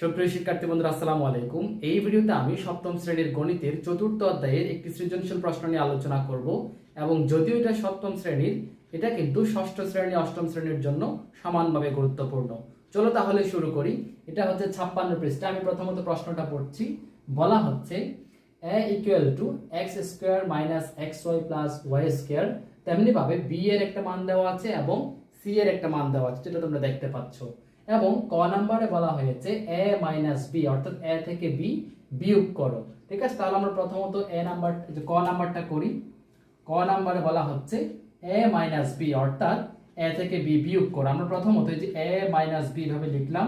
সুপ্রিয় শিক্ষার্থী বন্ধুরা, আসসালামু আলাইকুম। এই ভিডিওতে আমি সপ্তম শ্রেণির গণিতের চতুর্থ অধ্যায়ের একটি সৃজনশীল প্রশ্ন নিয়ে আলোচনা করব এবং যদিও এটা সপ্তম শ্রেণির, এটা কিন্তু ষষ্ঠ শ্রেণি, অষ্টম শ্রেণির জন্য সমানভাবে গুরুত্বপূর্ণ। চলো তাহলে শুরু করি। এটা হচ্ছে ছাপ্পান্ন পৃষ্ঠা। আমি প্রথমত প্রশ্নটা পড়ছি। বলা হচ্ছে A equal to x square minus x y plus y square তেমনিভাবে বি এর একটা মান দেওয়া আছে এবং সি এর একটা মান দেওয়া আছে, যেটা তোমরা দেখতে পাচ্ছ। এবং ক নাম্বারে বলা হয়েছে এ মাইনাস বি, অর্থাৎ এ থেকে বি বিয়োগ করো। ঠিক আছে? তাহলে আমরা প্রথমত এ নাম্বার ক নাম্বারটা করি। ক নাম্বারে বলা হচ্ছে এ মাইনাস বি, অর্থাৎ এ থেকে বি বিয়োগ করো। আমরা প্রথমত যে এ মাইনাস বি ভাবে লিখলাম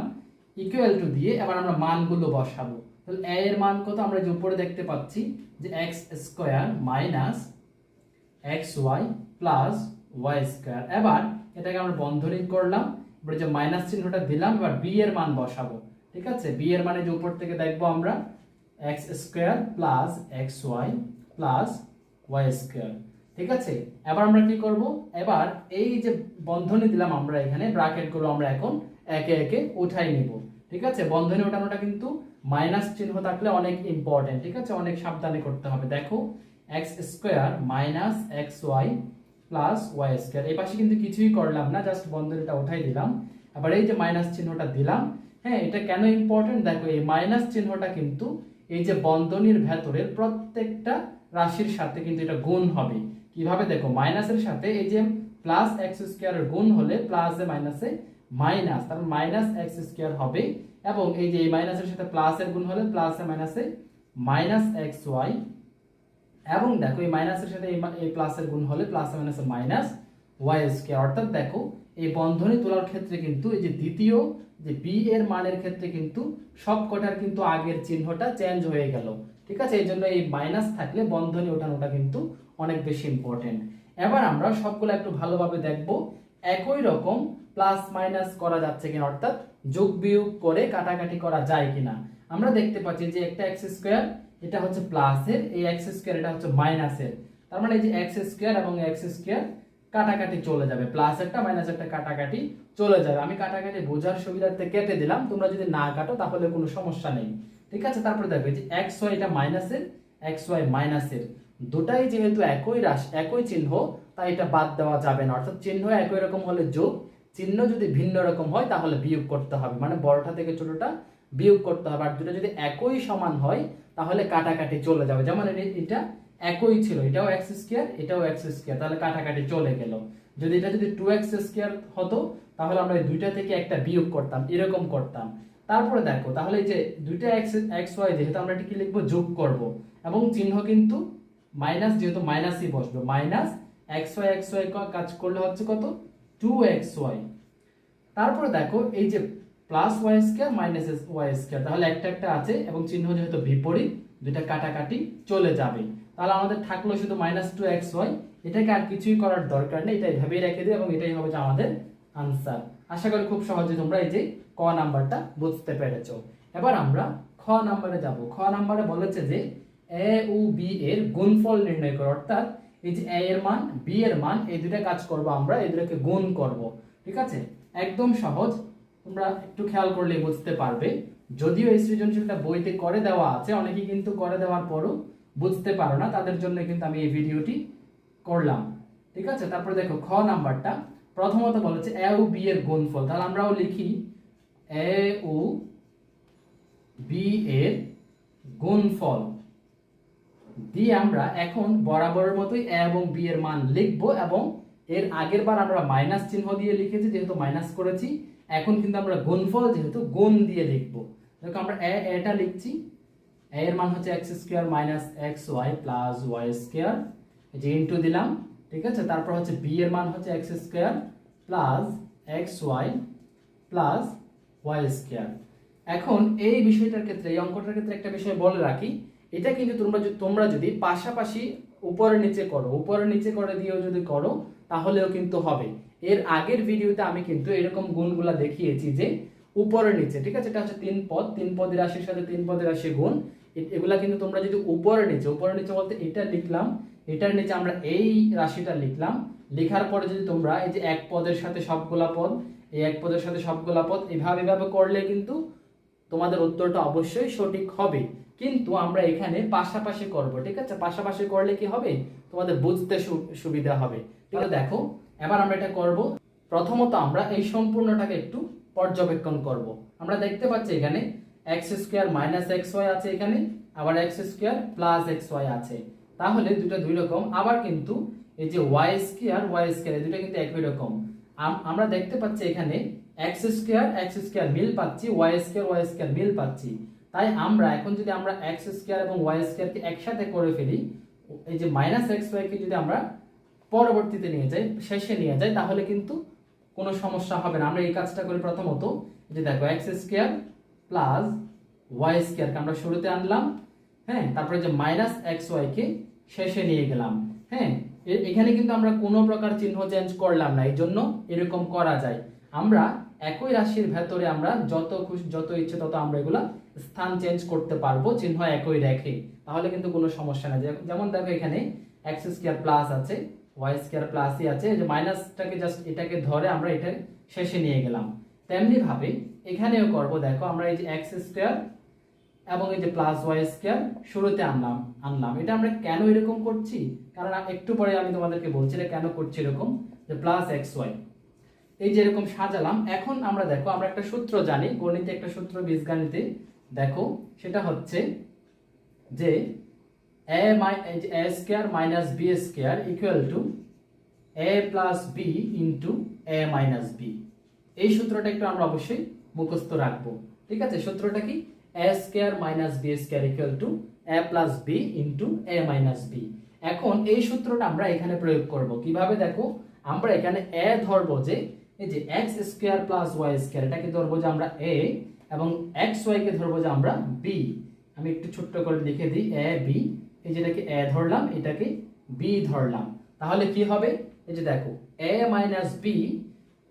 ইকুয়াল টু দিয়ে এবার আমরা মানগুলো বসাবো। তাহলে এ এর মান কত? আমরা যে উপরে দেখতে পাচ্ছি যে x square minus x y plus y square এবার এটাকে আমরা বন্ধনী করলাম এবার যে মাইনাস চিহ্নটা দিলাম, এবার বি এর মান বসাবো। ঠিক আছে? বি এর মানে যে উপর থেকে দেখব আমরা x square plus x y plus y square ঠিক আছে? এবার আমরা কি করব? এবার এই যে বন্ধনী দিলাম আমরা এখানে, ব্র্যাকেটগুলো আমরা এখন একে একে উঠাই নিব। ঠিক আছে? বন্ধনী ওঠানোটা কিন্তু মাইনাস চিহ্ন থাকলে অনেক ইম্পর্টেন্ট ঠিক আছে? অনেক সাবধানে করতে হবে। দেখো X square minus X Y plus Y square এই পাশে কিন্তু কিছুই করলাম না জাস্ট বন্ধনীটা উঠাই দিলাম। আবার এই যে মাইনাস চিহ্নটা দিলাম হ্যাঁ এটা কেন ইম্পর্টেন্ট দেখো, এই মাইনাস চিহ্নটা কিন্তু এই যে বন্ধনীর ভেতরের প্রত্যেকটা রাশির সাথে কিন্তু এটা গুণ হবে। কীভাবে? দেখো মাইনাসের সাথে এই যে প্লাস এক্স স্কোয়ারের গুণ হলে প্লাস মাইনাসে মাইনাস তার মাইনাস এক্স স্কোয়ার হবে। এবং এই যে এই মাইনাসের সাথে প্লাসের গুণ হলে প্লাস মাইনাসে মাইনাস এক্স ওয়াই এবং দেখো এই মাইনাসের সাথে এই প্লাসের গুণ হলে প্লাস মাইনাসে মাইনাস ওয়াই স্কোয়ার। অর্থাৎ দেখো, এই বন্ধনী তোলার ক্ষেত্রে কিন্তু এই যে দ্বিতীয়, যে বি এর মানের ক্ষেত্রে কিন্তু সব কটার কিন্তু আগের চিহ্নটা চেঞ্জ হয়ে গেল। ঠিক আছে? এই জন্য এই মাইনাস থাকলে বন্ধনী ওঠানোটা কিন্তু অনেক বেশি ইম্পর্টেন্ট এবার আমরা সবগুলো একটু ভালোভাবে দেখব। একই রকম প্লাস মাইনাস করা যাচ্ছে কিনা, অর্থাৎ যোগ বিয়োগ করে কাটাকাটি করা যায় কিনা। আমরা দেখতে পাচ্ছি যে একটা এক্স স্কোয়ার এটা হচ্ছে প্লাসের এই এক্স স্কোয়ার এটা হচ্ছে মাইনাসের তার মানে এই যে এক্স স্কোয়ার এবং এক্স স্কোয়ার কাটাকাটি চলে যাবে। প্লাস একটা মাইনাস একটা কাটাকাটি চলে যাবে। আমি কাটাকাটি বোঝার সুবিধার্থে কেটে দিলাম, তোমরা যদি না কাটো তাহলে কোনো সমস্যা নেই। ঠিক আছে? তারপরে দেখবে যে এক্স ওয়াই এটা মাইনাসের এক্স ওয়াই মাইনাসের দুটাই যেহেতু একই রাশি, একই চিহ্ন, তাই এটা বাদ দেওয়া যাবে না। অর্থাৎ চিহ্ন একই রকম হলে যোগ, চিহ্ন যদি ভিন্ন রকম হয় তাহলে বিয়োগ করতে হবে। মানে বড়টা থেকে ছোটটা বিয়োগ করতে হবে। আর দুটো যদি একই সমান হয়, তাহলে কাটাকাটি চলে যাবে। যেমন এটা একই ছিল। এটাও এক্স স্কোয়ার এটাও এক্স স্কোয়ার তাহলে কাটাকাটি চলে গেল। যদি এটা যদি টু এক্স স্কোয়ার হতো, তাহলে আমরা এই দুইটা থেকে একটা বিয়োগ করতাম, এরকম করতাম। তারপরে দেখো, তাহলে এই যে দুইটা এক্স এক্স ওয়াই যেহেতু আমরা এটা কি লিখব? যোগ করব। এবং চিহ্ন কিন্তু মাইনাস যেহেতু মাইনাসই বসবে। Minus X Y X Y কাজ করলে হচ্ছে কত? টু এক্স ওয়াই তারপরে দেখো, এই যে plus Y square minus Y square তাহলে একটা একটা আছে এবং চিহ্ন যেহেতু বিপরীত, দুইটা কাটাকাটি চলে যাবে। তাহলে আমাদের থাকল শুধু মাইনাস টু এক্স ওয়াই এটাকে আর কিছুই করার দরকার নেই এটা এভাবেই রেখে দিই এবং এটাই হবে যে আমাদের আনসার আশা করি খুব সহজে তোমরা এই যে ক নাম্বারটা বুঝতে পেরেছ। এবার আমরা খ নাম্বারে যাব। খ নাম্বারে বলেছে যে এ ও বি এর গুণফল নির্ণয় করো। অর্থাৎ এই যে এ এর মান বি এর মান, এই দুইটা কাজ করব আমরা, এই দুটাকে গুণ করব। ঠিক আছে? একদম সহজ। তোমরা একটু খেয়াল করলে বুঝতে পারবে। যদিও এই সৃজনশীলটা বইতে করে দেওয়া আছে, অনেকেই কিন্তু করে দেওয়ার পরও বুঝতে পারো না, তাদের জন্য কিন্তু আমি এই ভিডিওটি করলাম। ঠিক আছে? তারপরে দেখো, খ নাম্বারটা। প্রথমত বলেছে, এ ও বি এর গুণফল। তাহলে আমরাও লিখি, এ ও বি এর গুণফল। দিয়ে আমরা এখন বরাবরের মতোই এ এবং বি এর মান লিখব এবং এর আগের বার আমরা মাইনাস চিহ্ন দিয়ে লিখেছি, যেহেতু মাইনাস করেছি এখন কিন্তু আমরা গুণফল যেহেতু গুণ দিয়ে লিখব। দেখো আমরা এ, এটা লিখছি। এ এর মান হচ্ছে X square minus X Y plus Y square. যে ইন্টু দিলাম, ঠিক আছে? তারপর হচ্ছে বি এর মান হচ্ছে X square plus X Y plus Y square. এখন এই বিষয়টার ক্ষেত্রে, এই অঙ্কটার ক্ষেত্রে একটা বিষয় বলে রাখি। এটা কিন্তু তোমরা তোমরা যদি পাশাপাশি উপরে নিচে করো, উপরে নিচে করে দিয়েও যদি করো, তাহলেও কিন্তু হবে। এর আগের ভিডিওতে আমি কিন্তু এরকম গুণগুলা দেখিয়েছি যে উপরে নিচে, ঠিক আছে? এটা হচ্ছে তিন পদ, তিন পদের রাশির সাথে তিন পদের রাশি গুণ। এগুলা কিন্তু তোমরা যদি উপরে নিচে উপরে নিচে বলতে এটা লিখলাম, এটার নিচে আমরা এই রাশিটা লিখলাম। লেখার পরে যদি তোমরা এই যে এক পদের সাথে সবগুলা পদ, এই এক পদের সাথে সবগুলা পদ এভাবে এভাবে করলে কিন্তু তোমাদের উত্তরটা অবশ্যই সঠিক হবে। কিন্তু আমরা এখানে পাশাপাশি করব, ঠিক আছে? পাশাপাশি করলে কি হবে? তোমাদের বুঝতে সুবিধা হবে। তাহলে দেখো এবার আমরা এটা করব। প্রথমত আমরা এই সম্পূর্ণটাকে একটু পর্যবেক্ষণ করব। আমরা দেখতে পাচ্ছি এখানে X square minus X Y আছে এখানে, আবার X square plus X Y আছে। তাহলে দুটো দুই রকম, আবার কিন্তু এই যে ওয়াই স্কোয়ার ওয়াই স্কোয়ার দুটো কিন্তু একই রকম। আম- আমরা দেখতে পাচ্ছি এখানে এক্স স্কোয়ার এক্স স্কোয়ার মিল পাচ্ছি ওয়াই স্কোয়ার ওয়াই স্কোয়ার মিল পাচ্ছি। তাই আমরা এখন যদি আমরা এক্স স্কোয়ার এবং ওয়াই স্কোয়ারকে একসাথে করে ফেলি, এই যে মাইনাস এক্স ওয়াইকে যদি আমরা পরবর্তীতে নিয়ে যাই শেষে নিয়ে যাই তাহলে কিন্তু কোনো সমস্যা হবে না। আমরা এই কাজটা করি প্রথমত যে দেখো এক্স স্কোয়ার প্লাস ওয়াই স্কোয়ারকে আমরা শুরুতে আনলাম হ্যাঁ তারপরে যে মাইনাস এক্স ওয়াইকে শেষে নিয়ে গেলাম হ্যাঁ এখানে কিন্তু আমরা কোনো প্রকার চিহ্ন চেঞ্জ করলাম না, এই জন্য এরকম করা যায়। আমরা একই রাশির ভেতরে আমরা যত খুশি, যত ইচ্ছে তত আমরা এগুলা স্থান চেঞ্জ করতে পারব, চিহ্ন একই রেখে। তাহলে কিন্তু কোনো সমস্যা নেই। যেমন দেখো এখানে এক্স স্কোয়ার প্লাস আছে ওয়াই স্কোয়ার প্লাসই আছে যে মাইনাসটাকে জাস্ট এটাকে ধরে আমরা এটা শেষে নিয়ে গেলাম। তেমনি ভাবে এখানেও করব, দেখো আমরা এই যে এক্স স্কোয়ার এবং এই যে প্লাস ওয়াই স্কোয়ার শুরুতে আনলাম আনলাম। এটা আমরা কেন এরকম করছি? কারণ একটু পরে আমি তোমাদেরকে বলছি এটা কেন করছি এরকম, যে প্লাস এক্স ওয়াই এই যে এরকম সাজালাম, এখন আমরা দেখো, আমরা একটা সূত্র জানি, গণিতে একটা সূত্র বীজগণিতে, দেখো, সেটা হচ্ছে যে মাই A square minus B square equal to A plus B into A minus B এই সূত্রটা একটু আমরা অবশ্যই মুখস্থ রাখব। ঠিক আছে? সূত্রটা কি? A square minus B square equal to A plus B into A minus B এখন এই সূত্রটা আমরা এখানে প্রয়োগ করব। কীভাবে দেখো? আমরা এখানে এ ধরবো যে, এই যে X square plus Y square এটাকে ধরবো যে আমরা এ এবং এক্স ওয়াই কে ধরবো যে আমরা বি আমি একটু ছোট্ট করে লিখে দিই এ বি এই যেটাকে এ ধরলাম, এটাকে বি ধরলাম। তাহলে কি হবে? এই যে দেখো, এ মাইনাস বি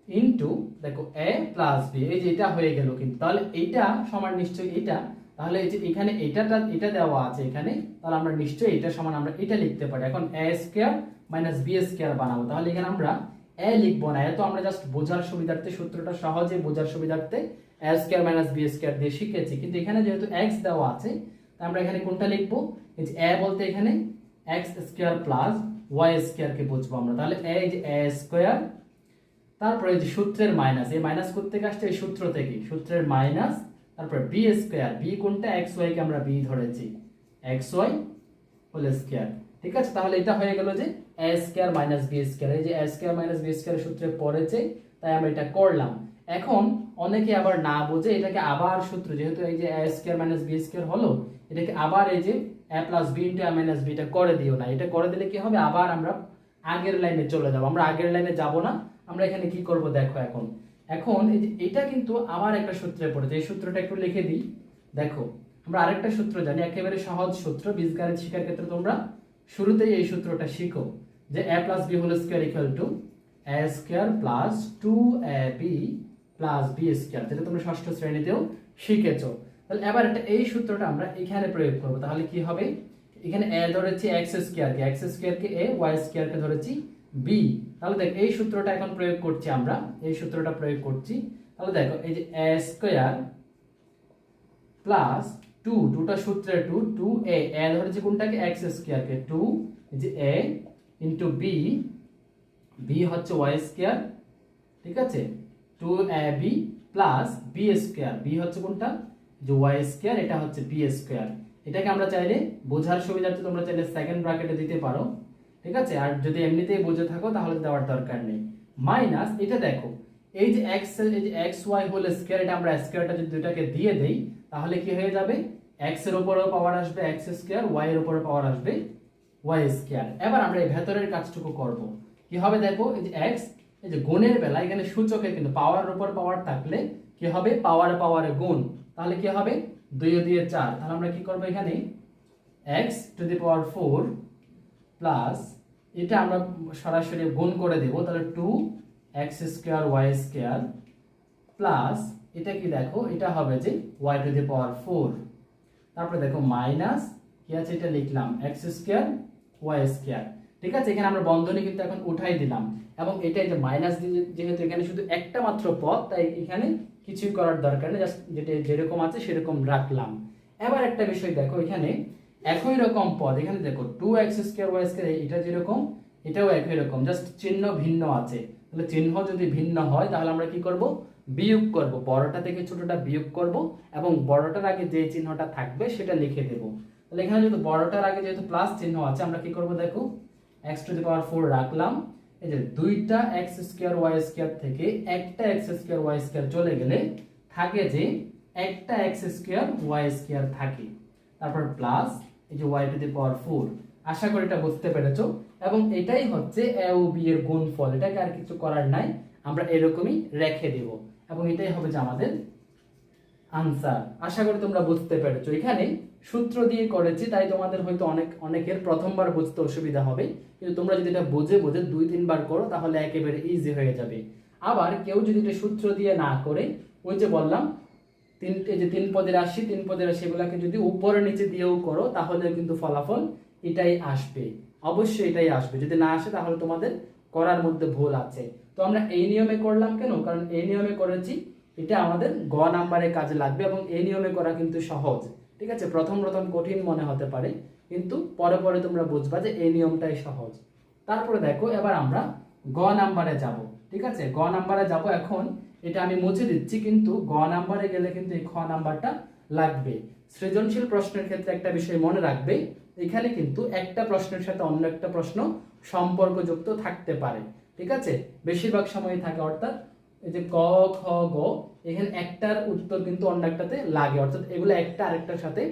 ইন্টু, দেখো, এ প্লাস বি, এই যে এটা হয়ে গেল কিন্তু। তাহলে এইটা সমান নিশ্চয়ই এটা তাহলে এই যে এখানে এটাটা, এটা দেওয়া আছে এখানে, তাহলে আমরা নিশ্চয়ই এটা সমান, আমরা এটা লিখতে পারি। এখন A square minus B square বানাবো। তাহলে এখানে আমরা এ লিখব না। এত আমরা জাস্ট বোঝার সুবিধার্থে, সূত্রটা সহজে বোঝার সুবিধার্থে A square minus B square দিয়ে শিখেছি। কিন্তু এখানে যেহেতু এক্স দেওয়া আছে আমরা এখানে কোনটা লিখব? এই যে এ বলতে এখানে এক্স স্কোয়ার প্লাস ওয়াই স্কোয়ারকে বুঝব আমরা। তাহলে এই যে এ স্কোয়ার তারপরে যে সূত্রের মাইনাস এই মাইনাস করতে আসছে? এই সূত্র থেকে সূত্রের মাইনাস তারপরে বি স্কোয়ার বি কোনটা? এক্স ওয়াই কে আমরা বি ধরেছি। এক্স ওয়াই হোল স্কোয়ার ঠিক আছে? তাহলে এটা হয়ে গেল যে A square minus B square এই যে A square minus B square সূত্রে পড়েছে, তাই আমরা এটা করলাম। এখন অনেকে আবার না বুঝে এটাকে আবার সূত্র, যেহেতু এই যে A square minus B square হলো, এটাকে আবার এই যে A plus B into A minus beta করে দিও না। এটা করে দিলে কি হবে? আবার আমরা আগের লাইনে চলে যাব। আমরা আগের লাইনে যাব না। আমরা এখানে কি করব দেখো এখন। এখন এই যে এটা কিন্তু আবার একটা সূত্রে পড়েছে এই সূত্রটা একটু লিখে দিই। দেখো, আমরা আরেকটা সূত্র জানি। একেবারে সহজ সূত্র। বীজগণিত শেখার ক্ষেত্রে তোমরা শুরুতেই এই সূত্রটা শিখো যে A plus B whole square equal to A square plus two A B plus B square যেটা তোমরা ষষ্ঠ শ্রেণীতেও শিখেছো। তাহলে এবার এটা এই সূত্রটা আমরা এখানে প্রয়োগ করব, তাহলে কি হবে? এখানে এ ধরেছি এক্স স্কোয়ার কে এক্স স্কোয়ার কে এ ওয়াই স্কোয়ার কে ধরেছি বি তাহলে দেখ, এই সূত্রটা এখন প্রয়োগ করছি আমরা, এই সূত্রটা প্রয়োগ করছি। তাহলে দেখো, এই যে এ স্কোয়ার প্লাস টু টুটা সূত্রে টু টু এ এ ধরেছি কোনটাকে? এক্স স্কোয়ার কে। টু যে এ ইন্টু বি বি হচ্ছে ওয়াই স্কোয়ার ঠিক আছে? Two B plus B square B হচ্ছে কোনটা? যে ওয়াই স্কোয়ার এটা হচ্ছে বি স্কোয়ার এটাকে আমরা চাইলে বোঝার সুবিধার্থে তোমরা চাইলে সেকেন্ড ব্র্যাকেটে দিতে পারো। ঠিক আছে? আর যদি এমনিতেই বুঝে থাকো, তাহলে দেওয়ার দরকার নেই। মাইনাস এটা দেখো, এই যে এক্স এই যে এক্স ওয়াই হোল স্কোয়ার এটা আমরা স্কোয়ারটা যদি দুটাকে দিয়ে দেই, তাহলে কি হয়ে যাবে? এক্সের উপরেও পাওয়ার আসবে এক্স স্কোয়ার ওয়াই এর উপরে পাওয়ার আসবে ওয়াই স্কোয়ার এবার আমরা এই ভেতরের কাজটুকু করব। কি হবে দেখো? এই যে এক্স এই যে গুণের বেলা, এখানে সূচকের কিন্তু পাওয়ার উপর পাওয়ার থাকলে কি হবে? পাওয়ার পাওয়ারে গুণ। তাহলে কি হবে? দুই দিয়ে চার। তাহলে আমরা কি করব এখানে? X to the power four plus এটা আমরা সরাসরি গুণ করে দেব। তাহলে two X square Y square plus এটা কি দেখো? এটা হবে যে Y to the power four তারপরে দেখো মাইনাস কি আছে? এটা লিখলাম। এক্স স্কোয়ার ওয়াই স্কোয়ার ঠিক আছে? এখানে আমরা বন্ধনী কিন্তু এখন উঠাই দিলাম। এবং এটা যে মাইনাস যেহেতু এখানে শুধু একটা মাত্র পদ তাই এখানে কিছুই করার দরকার নেই। জাস্ট যেটা যেরকম আছে সেরকম রাখলাম। এবার একটা বিষয় দেখো এখানে। একই রকম পদ। এখানে দেখো two X square Y square এটা যেরকম, এটাও একই রকম। জাস্ট চিহ্ন ভিন্ন আছে। তাহলে চিহ্ন যদি ভিন্ন হয়, তাহলে আমরা কি করব? বিয়োগ করব। বড়টা থেকে ছোটটা বিয়োগ করব এবং বড়টার আগে যে চিহ্নটা থাকবে সেটা লিখে দেব। তাহলে এখানে যেহেতু বড়টার আগে যেহেতু প্লাস চিহ্ন আছে, আমরা কি করব দেখো? X to the power four রাখলাম। এই যে দুইটা এক্স স্কোয়ার ওয়াই স্কোয়ার থেকে একটা এক্স স্কোয়ার ওয়াই স্কোয়ার চলে গেলে থাকে যে একটা এক্স স্কোয়ার ওয়াই স্কোয়ার থাকে। তারপর প্লাস এই যে Y to the power four আশা করি এটা বুঝতে পেরেছ। এবং এটাই হচ্ছে এ ও বি এর গুণফল। এটাকে আর কিছু করার নাই। আমরা এরকমই রেখে দেব। এবং এটাই হবে যে আমাদের আনসার আশা করি তোমরা বুঝতে পেরেছ। এখানে সূত্র দিয়ে করেছি, তাই তোমাদের হয়তো অনেক, অনেকের প্রথমবার বুঝতে অসুবিধা হবে। কিন্তু তোমরা যদি এটা বুঝে বুঝে দুই, তিনবার করো, তাহলে একেবারে ইজি হয়ে যাবে। আবার কেউ যদি এটা সূত্র দিয়ে না করে, ওই যে বললাম, তিন, এই যে তিন পদের রাশি, তিন পদের রাশি এগুলাকে যদি উপরে নিচে দিয়েও করো তাহলে কিন্তু ফলাফল এটাই আসবে। অবশ্যই এটাই আসবে। যদি না আসে, তাহলে তোমাদের করার মধ্যে ভুল আছে। তো আমরা এই নিয়মে করলাম কেন? কারণ এই নিয়মে করেছি, এটা আমাদের গ নাম্বারে কাজে লাগবে এবং এই নিয়মে করা কিন্তু সহজ। ঠিক আছে? প্রথম প্রথম কঠিন মনে হতে পারে, কিন্তু পরে পরে তোমরা বুঝবা যে এই নিয়মটাই সহজ। তারপরে দেখো, এবার আমরা গ নাম্বারে যাব, ঠিক আছে? গ নাম্বারে যাব এখন, এটা আমি মুছে দিচ্ছি, কিন্তু গ নাম্বারে গেলে কিন্তু এই খ নাম্বারটা লাগবে। সৃজনশীল প্রশ্নের ক্ষেত্রে একটা বিষয় মনে রাখবে, এখানে কিন্তু একটা প্রশ্নের সাথে অন্য একটা প্রশ্ন সম্পর্কযুক্ত থাকতে পারে, ঠিক আছে? বেশিরভাগ সময় থাকে, অর্থাৎ এই যে ক, খ, গ, এখানে একটার উত্তর কিন্তু অন্য একটাতে লাগে। অর্থাৎ এগুলো একটা আরেকটার সাথে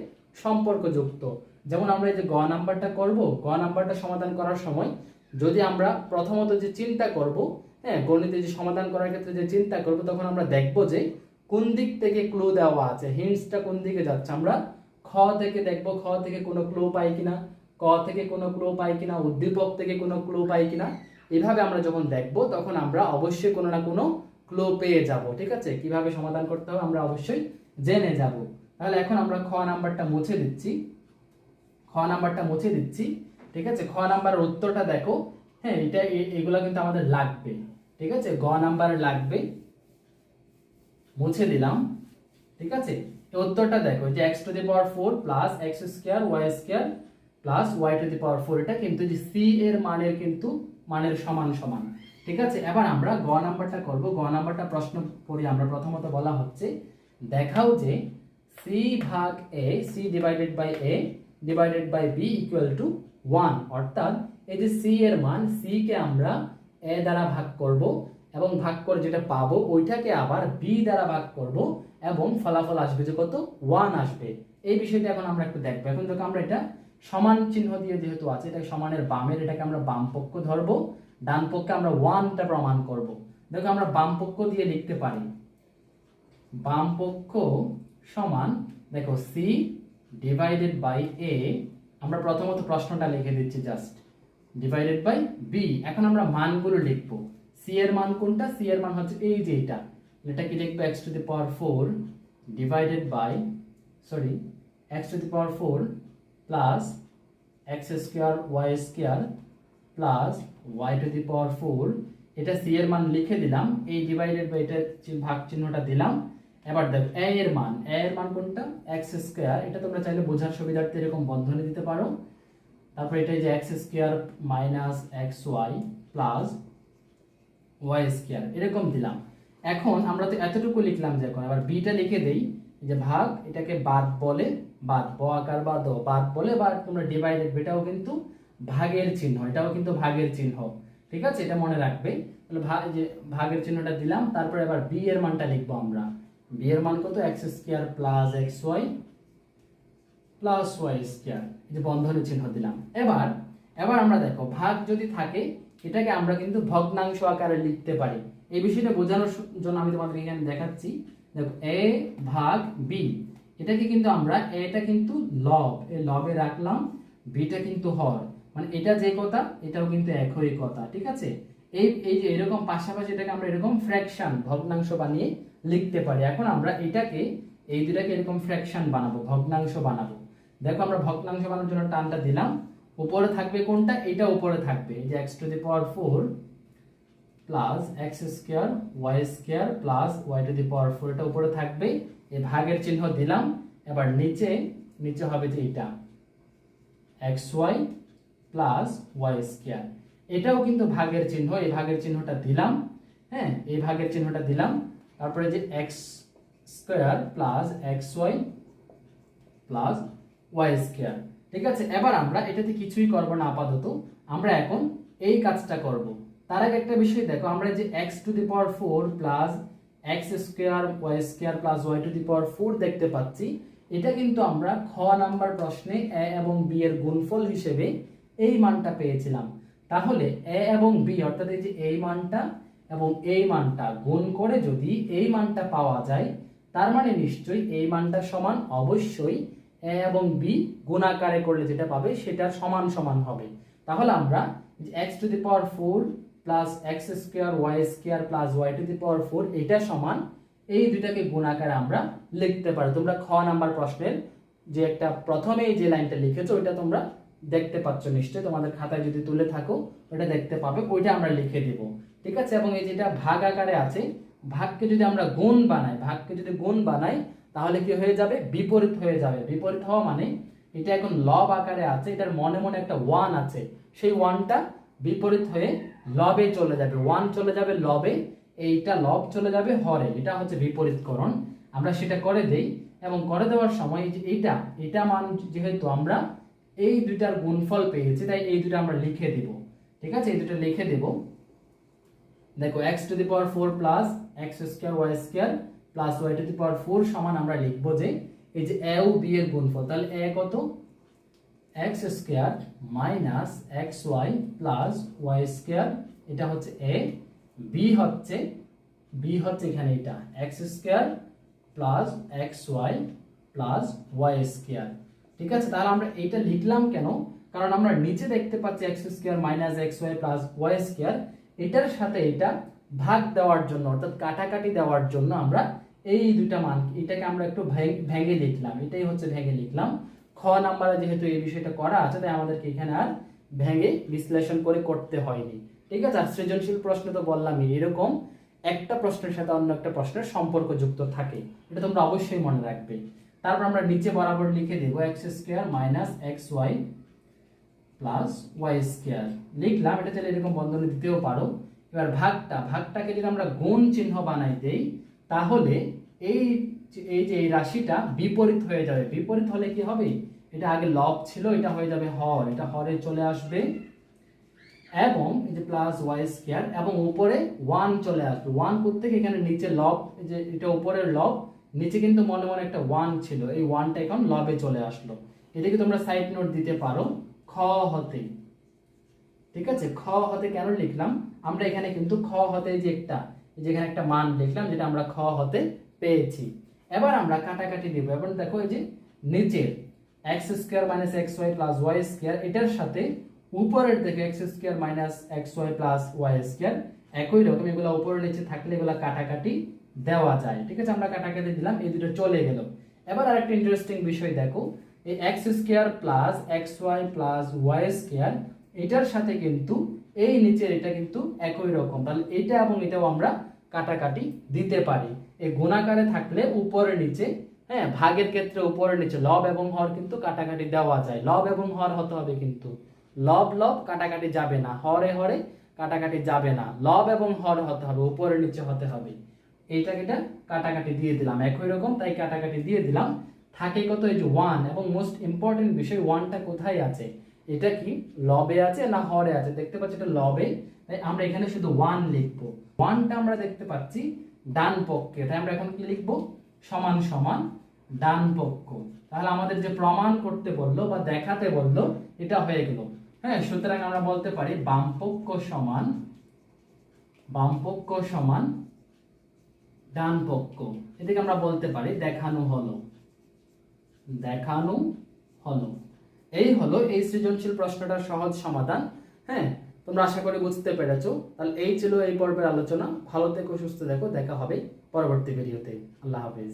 সম্পর্কযুক্ত। যেমন আমরা এই যে গ নাম্বারটা করব, গ নাম্বারটা সমাধান করার সময় যদি আমরা প্রথমত যে চিন্তা করব হ্যাঁ গণিতে যে সমাধান করার ক্ষেত্রে যে চিন্তা করব, তখন আমরা দেখব যে কোন দিক থেকে ক্লু দেওয়া আছে, হিন্টসটা কোন দিকে যাচ্ছে। আমরা খ থেকে দেখব, খ থেকে কোনো ক্লু পাই কিনা, ক থেকে কোনো ক্লু পাই কিনা, উদ্দীপক থেকে কোনো ক্লু পাই কিনা, এভাবে আমরা যখন দেখব, তখন আমরা অবশ্যই কোনো না কোনো ক্লু পেয়ে যাব, ঠিক আছে? কীভাবে সমাধান করতে হবে আমরা অবশ্যই জেনে যাব। তাহলে এখন আমরা খ নাম্বারটা মুছে দিচ্ছি। খ নাম্বারটা মুছে দিচ্ছি, ঠিক আছে? খ নাম্বারের উত্তরটা দেখো। হ্যাঁ এটা এগুলো কিন্তু আমাদের লাগবে, ঠিক আছে? গ নাম্বার লাগবে। মুছে দিলাম, ঠিক আছে? উত্তরটা দেখো যে X to the power four plus X square Y square plus Y to the power four এটা কিন্তু যে সি এর মানের কিন্তু মানের সমান সমান। ঠিক আছে? এবার আমরা গ নাম্বারটা করব। গ নাম্বারটা প্রশ্ন পড়ি। আমরা প্রথমত বলা হচ্ছে, দেখাও যে সি ভাগ A C divided by A divided by B equal to one অর্থাৎ এই যে সি এর মান সি কে আমরা এ দ্বারা ভাগ করব এবং ভাগ করে যেটা পাবো, ওইটাকে আবার বি দ্বারা ভাগ করব এবং ফলাফল আসবে যে কত? ওয়ান আসবে। এই বিষয়টা এখন আমরা একটু দেখব। এখন দেখো আমরা এটা সমান চিহ্ন দিয়ে যেহেতু আছে, এটা সমানের বামের, এটাকে আমরা বাম পক্ষ ধরবো। ডান পক্ষে আমরা ওয়ানটা প্রমাণ করব। দেখো আমরা বাম পক্ষ দিয়ে লিখতে পারি। বাম পক্ষ সমান, দেখো সি ডিভাইডেড বাই এ আমরা প্রথমত প্রশ্নটা লিখে দিচ্ছি জাস্ট ডিভাইডেড বাই বি এখন আমরা মানগুলো লিখব। সি এর মান কোনটা? সি এর মান হচ্ছে এই যে এটা। এটা কি লিখব? X to the power four divided by sorry X to the power four plus X square Y square plus Y to the power four এটা সি এর মান লিখে দিলাম, এই ডিভাইডেড বাই এটা ভাগ চিহ্নটা দিলাম। এবার দেখো এ এর মান এ এর মান কোনটা? এক্স স্কোয়ার এটা তোমরা চাইলে বোঝার সুবিধার্থে এরকম বন্ধনী দিতে পারো। তারপর এটা যে X square minus X Y plus Y square এরকম দিলাম। এখন আমরা তো এতটুকু লিখলাম যে এখন আবার বিটা লিখে দেই যে ভাগ, এটাকে বাদ বলে, বাদ ব আকার বা দ, বাদ বলে বা তোমরা ডিভাইডেড এটাও কিন্তু ভাগের চিহ্ন, এটাও কিন্তু ভাগের চিহ্ন, ঠিক আছে? এটা মনে রাখবে। তাহলে ভাগ যে ভাগের চিহ্নটা দিলাম, তারপরে এবার বি এর মানটা লিখব আমরা। বি এর মান কত? X square plus X Y plus Y square যে বন্ধনের চিহ্ন দিলাম। এবার এবার আমরা দেখো, ভাগ যদি থাকে, এটাকে আমরা কিন্তু ভগ্নাংশ আকারে লিখতে পারি। এই বিষয়টা বোঝানোর জন্য আমি তোমাদের এখানে দেখাচ্ছি। দেখো এ ভাগ বি এটাকে কিন্তু আমরা এটা কিন্তু লব এই লবে রাখলাম বিটা কিন্তু হর। মানে এটা যে কথা, এটাও কিন্তু একই কথা, ঠিক আছে? এই এই যে এরকম পাশাপাশি এটাকে আমরা এরকম ফ্র্যাকশন ভগ্নাংশ বানিয়ে লিখতে পারি। এখন আমরা এটাকে, এই দুটাকে এরকম ফ্র্যাকশন বানাবো, ভগ্নাংশ বানাবো। দেখো আমরা ভগ্নাংশ বানানোর জন্য টানটা দিলাম। উপরে থাকবে কোনটা? এটা উপরে থাকবে। যে X to the power four plus X square Y square plus Y to the power four এটা উপরে থাকবে। এই ভাগের চিহ্ন দিলাম। এবার নিচে নিচে হবে যে এটা। X Y plus Y square এটাও কিন্তু ভাগের চিহ্ন, এই ভাগের চিহ্নটা দিলাম হ্যাঁ এই ভাগের চিহ্নটা দিলাম। তারপরে যে X square plus X Y plus Y square ঠিক আছে, এবার আমরা এটাতে কিছুই করব না আপাতত। আমরা এখন এই কাজটা করব। তার আগে একটা বিষয় দেখো, আমরা যে X to the power four plus X square Y square plus Y to the power four দেখতে পাচ্ছি, এটা কিন্তু আমরা খ নাম্বার প্রশ্নে এ এবং বি এর গুণফল হিসেবে এই মানটা পেয়েছিলাম। তাহলে এ এবং বি, অর্থাৎ এই যে এই মানটা এবং এই মানটা গুণ করে যদি এই মানটা পাওয়া যায়, তার মানে নিশ্চয়ই এই মানটা সমান অবশ্যই এ এবং বি গুণাকারে করলে যেটা পাবে সেটা সমান সমান হবে। তাহলে আমরা X to the power four plus X square Y square plus Y to the power four এটা সমান এই দুইটাকে গুণাকারে আমরা লিখতে পারি। তোমরা খ নাম্বার প্রশ্নের যে একটা প্রথমে যে লাইনটা লিখেছো, ওইটা তোমরা দেখতে পাচ্ছ নিশ্চয়ই, তোমাদের খাতায় যদি তুলে থাকো, ওটা দেখতে পাবে, ওইটা আমরা লিখে দেব। ঠিক আছে? এবং এই যেটা ভাগ আকারে আছে, ভাগকে যদি আমরা গুণ বানাই, ভাগকে যদি গুণ বানাই, তাহলে কি হয়ে যাবে? বিপরীত হয়ে যাবে। বিপরীত হওয়া মানে এটা এখন লব আকারে আছে, এটার মনে মনে একটা ওয়ান আছে। সেই ওয়ানটা বিপরীত হয়ে লবে চলে যাবে। ওয়ান চলে যাবে লবে, এইটা লব চলে যাবে হরে। এটা হচ্ছে বিপরীতকরণ। আমরা সেটা করে দেই, এবং করে দেওয়ার সময় যে এইটা এটা মান যেহেতু আমরা এই দুইটার গুণফল পেয়েছি, তাই এই দুটো আমরা লিখে দিব। ঠিক আছে? এই দুটো লিখে দেব। দেখো X to the power four plus X square Y square plus Y to the power four সমান আমরা লিখব যে, এই যে এ ও বি এর গুণফল, তাহলে এ কত? X square minus X Y plus Y square এটা হচ্ছে এ বি হচ্ছে বি হচ্ছে এখানে এটা X square plus X Y plus Y square ঠিক আছে? তাহলে আমরা এইটা লিখলাম কেন? কারণ আমরা নিচে দেখতে পাচ্ছি X square minus X Y plus Y square এটার সাথে এটা ভাগ দেওয়ার জন্য, অর্থাৎ কাটাকাটি দেওয়ার জন্য আমরা এই দুটা মান, এটাকে আমরা একটু ভেঙে- লিখলাম। এটাই হচ্ছে ভেঙে লিখলাম। খ নাম্বারে যেহেতু এই বিষয়টা করা আছে, তাই আমাদেরকে এখানে আর ভেঙে বিশ্লেষণ করে করতে হয়নি। ঠিক আছে? আর সৃজনশীল প্রশ্ন তো বললামই, এরকম একটা প্রশ্নের সাথে অন্য একটা প্রশ্নের সম্পর্ক যুক্ত থাকে। এটা তোমরা অবশ্যই মনে রাখবে। তারপর আমরা নিচে বরাবর লিখে দেবো X square minus X Y plus Y square লিখলাম, এটা চাইলে এরকম বন্ধনী দিতেও পারো। এবার ভাগটা, ভাগটাকে যদি আমরা গুণ চিহ্ন বানাই দেই, তাহলে এই এই যে এই রাশিটা বিপরীত হয়ে যাবে। বিপরীত হলে কি হবে? এটা আগে লব ছিল, এটা হয়ে যাবে হর। এটা হরে চলে আসবে। এবং এই যে প্লাস ওয়াই স্কোয়ার এবং উপরে ওয়ান চলে আসবে। ওয়ান করতে এখানে নিচে লব যে এটা উপরের লব নিচে কিন্তু মনে মনে একটা ওয়ান ছিল। এই ওয়ানটা এখন লবে চলে আসলো। এটাকে তোমরা সাইড নোট দিতে পারো। খ হতে। ঠিক আছে? খ হতে কেন লিখলাম? আমরা এখানে কিন্তু খ হতে যে একটা, এই যে এখানে একটা মান লিখলাম, যেটা আমরা খ হতে পেয়েছি। এবার আমরা কাটাকাটি দিব এবার দেখো এই যে নিচের X square minus X Y plus Y square এটার সাথে উপরের থেকে X square minus X Y plus Y square একই রকম। এগুলো উপরে নিচে থাকলে এগুলো কাটাকাটি দেওয়া যায়। ঠিক আছে, আমরা কাটাকাটি দিলাম, এই দুটো চলে গেল। এবার আরেকটা ইন্টারেস্টিং বিষয় দেখো, এই X square plus X Y plus Y square এটার সাথে কিন্তু এই নিচের এটা কিন্তু একই রকম। তাহলে এটা এবং এটাও আমরা কাটাকাটি দিতে পারি। এই গুণাকারে থাকলে উপরে নিচে হ্যাঁ ভাগের ক্ষেত্রে উপরে নিচে লব এবং হর কিন্তু কাটাকাটি দেওয়া যায়। লব এবং হর হতে হবে কিন্তু। লব লব কাটাকাটি যাবে না, হরে হরে কাটাকাটি যাবে না। লব এবং হর হতে হবে উপরে নিচে হতে হবে। এইটাকে এটা কাটাকাটি দিয়ে দিলাম। একই রকম, তাই কাটাকাটি দিয়ে দিলাম। থাকে কত? এই যে ওয়ান এবং মোস্ট ইম্পর্টেন্ট বিষয় ওয়ানটা কোথায় আছে? এটা কি লবে আছে না হরে আছে? দেখতে পাচ্ছি এটা লবে। তাই আমরা এখানে শুধু ওয়ান লিখব। ওয়ানটা আমরা দেখতে পাচ্ছি ডান পক্ষে। তাই আমরা এখন কি লিখব? সমান সমান ডান পক্ষ। তাহলে আমাদের যে প্রমাণ করতে বলল বা দেখাতে বলল, এটা হয়ে গেল। হ্যাঁ সুতরাং আমরা বলতে পারি বাম পক্ষ সমান, বাম পক্ষ সমান ডান পক্ষ এটাকে আমরা বলতে পারি দেখানো হলো। দেখানো হলো। এই হলো এই সৃজনশীল প্রশ্নটার সহজ সমাধান। হ্যাঁ তোমরা আশা করি বুঝতে পেরেছ। তাহলে এই ছিল এই পর্বের আলোচনা। ভালো থেকো, সুস্থ দেখো দেখা হবে পরবর্তী ভিডিওতে। আল্লাহ হাফেজ।